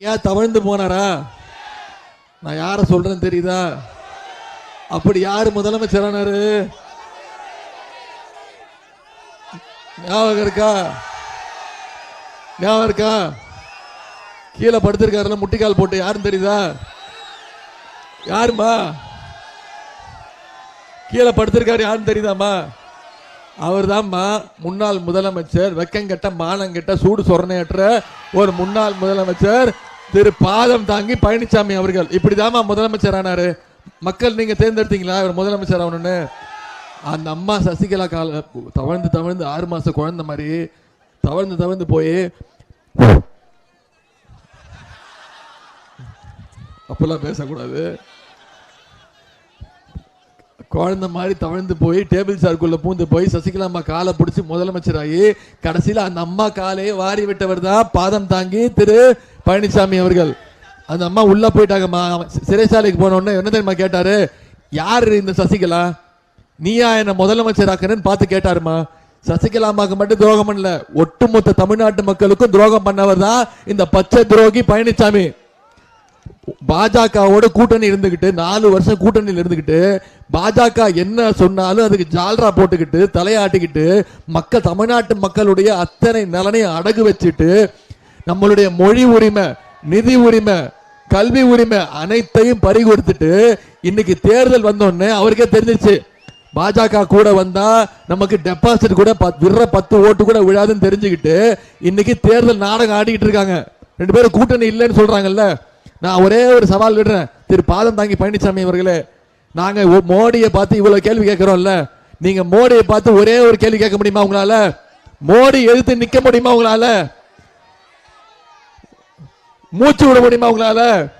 ஏன் தவழ்ந்து போனாரா? நான் யார சொல்றேன்னு தெரியுதா? அப்படி யார் முதலமைச்சரானாரு? ஞாபகம் இருக்கா? ஞாபகம் இருக்கா? கீழே படுத்திருக்காருல முட்டிக்கால் போட்டு. யாருன்னு தெரியுதா? யாருமா கீழே படுத்திருக்காரு யாருன்னு தெரியுதாம்மா? அவர் தான்மா முன்னாள் முதலமைச்சர் வெக்கங்கெட்ட மானங்கெட்ட சூடு சொரணையற்ற ஒரு முன்னாள் முதலமைச்சர் திரு பாதம் தாங்கி பழனிசாமி அவர்கள். இப்படிதாம்மா முதலமைச்சர் ஆனாரு. மக்கள் நீங்க தேர்ந்தெடுத்தீங்களா? இவர் முதலமைச்சர் ஆகணும்னு. அந்த அம்மா சசிகலா கால தவழ்ந்து தவழ்ந்து ஆறு மாச குழந்தை மாதிரி தவழ்ந்து தவழ்ந்து போய் அப்பெல்லாம் பேசக்கூடாது. குழந்தை மாதிரி தவழ்ந்து போய் டேபிள் சார்க்குள்ள பூந்து போய் சசிகலா அம்மா காலை பிடிச்சி முதலமைச்சராகி கடைசியில அந்த அம்மா காலையே வாரி விட்டவர் தான் பாதம் தாங்கி திரு பழனிசாமி அவர்கள் அந்த அம்மா உள்ள போயிட்டாங்கம்மா அவன் சிறைச்சாலைக்கு போனோடனே என்ன தெரியுமா கேட்டாரு? யார் இந்த சசிகலா? நீயா என்ன முதலமைச்சர் ஆக்கணும்னு பார்த்து கேட்டாருமா. சசிகலா அம்மாக்கு மட்டும் துரோகம் பண்ணல ஒட்டுமொத்த தமிழ்நாட்டு மக்களுக்கும் துரோகம் பண்ணவர் தான் இந்த பச்சை துரோகி பழனிசாமி. பாஜகவோட கூட்டணி இருந்துகிட்டு நாலு வருஷம் கூட்டணியில் இருந்துகிட்டு பாஜக என்ன சொன்னாலும் அதுக்கு ஜால்ரா போட்டுக்கிட்டு தலையாட்டிக்கிட்டு மக்கள் தமிழ்நாட்டு மக்களுடைய அத்தனை நலனையும் அடகு வச்சுட்டு நம்மளுடைய மொழி உரிமை நிதி உரிமை கல்வி உரிமை அனைத்தையும் பறி கொடுத்துட்டு இன்னைக்கு தேர்தல் வந்தோடனே அவருக்கே தெரிஞ்சிச்சு பாஜக கூட வந்தா நமக்கு டெபாசிட் கூட பத்- விடுற பத்து ஓட்டு கூட விழாதுன்னு தெரிஞ்சுக்கிட்டு இன்னைக்கு தேர்தல் நாடகம் ஆடிக்கிட்டு இருக்காங்க. ரெண்டு பேரும் கூட்டணி இல்லைன்னு சொல்றாங்கல்ல. நான் ஒரே ஒரு சவால் விடுறேன். திரு. பாதம் தாங்கி பழனிசாமி அவர்களே நாங்க மோடியை பார்த்து இவ்வளவு கேள்வி கேட்கிறோம்ல. நீங்க மோடியை பார்த்து ஒரே ஒரு கேள்வி கேட்க முடியுமா உங்களால? மோடி எதிர்த்து நிக்க முடியுமா உங்களால? மூச்சு விட முடியுமா உங்களால?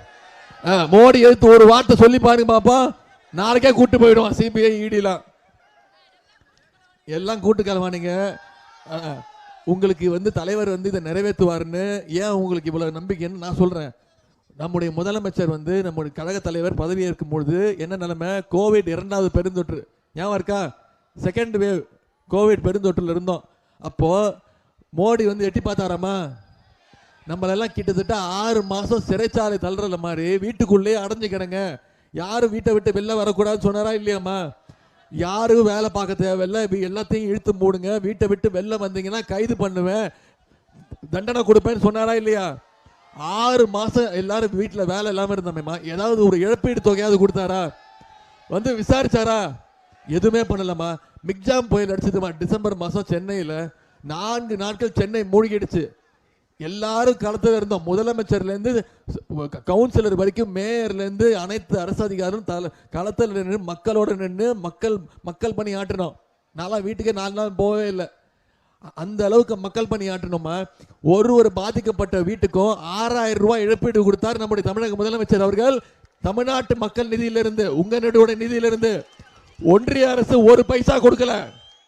ஆ, மோடி எதிர்த்து ஒரு வார்த்தை சொல்லி பாருங்க பாப்பா. நாளைக்கே கூட்டு போயிடுவான் சிபிஐ இடிலாம் எல்லாம் கூட்டு கிளம்பானீங்க உங்களுக்கு வந்து தலைவர் வந்து இதை நிறைவேற்றுவாருன்னு ஏன் உங்களுக்கு இவ்வளவு நம்பிக்கைன்னு நான் சொல்றேன். நம்முடைய முதலமைச்சர் வந்து நம்முடைய கழக தலைவர் பதவி ஏற்கும் பொழுது என்ன நிலைமை? கோவிட் இரண்டாவது பெருந்தொற்று. ஞாபகம் இருக்கா? செகண்ட் வேவ் கோவிட் பெருந்தொற்றுல இருந்தோம். அப்போ மோடி வந்து எட்டி பார்த்தாராமா? நம்மளெல்லாம் கிட்டத்தட்ட ஆறு மாதம் சிறைச்சாலை தள்ளுறது மாதிரி வீட்டுக்குள்ளேயே அடைஞ்சு கிடங்க யாரும் வீட்டை விட்டு வெளில வரக்கூடாதுன்னு சொன்னாரா இல்லையாம்மா? யாரும் வேலை பார்க்க தேவையில்ல. எல்லாத்தையும் இழுத்து மூடுங்க. வீட்டை விட்டு வெளில வந்தீங்கன்னா கைது பண்ணுவேன். தண்டனை கொடுப்பேன்னு சொன்னாரா இல்லையா? ஆறு மாதம் எல்லாரும் வீட்டில் வேலை இல்லாமல் இருந்தோமேம்மா. ஏதாவது ஒரு இழப்பீடு தொகையாவது கொடுத்தாரா? வந்து விசாரிச்சாரா? எதுவுமே பண்ணலம்மா. மிக்ஜாம் புயல் அடிச்சதுமா. டிசம்பர் மாதம் சென்னையில் நான்கு நாட்கள் சென்னை மூழ்கிடுச்சு. எல்லாரும் களத்தில் இருந்தோம் முதலமைச்சர்லேருந்து கவுன்சிலர் வரைக்கும் மேயர்லேருந்து அனைத்து அரசு அதிகாரிகளும் தல- களத்தில் நின்று மக்களோட நின்று மக்கள் மக்கள் பணி ஆற்றினோம் நான்லாம் வீட்டுக்கே நாலு நாள் போகவே இல்லை. அந்த அளவுக்கு மக்கள் பணி ஆற்றணுமா? ஒரு ஒரு பாதிக்கப்பட்ட வீட்டுக்கும் ஆறாயிரம் ரூபாய் இழப்பீடு கொடுத்தார் நம்முடைய தமிழக முதலமைச்சர் அவர்கள். தமிழ்நாட்டு மக்கள் நிதியிலிருந்து உங்க நிதியிலிருந்து ஒன்றிய அரசு ஒரு பைசா கொடுக்கல.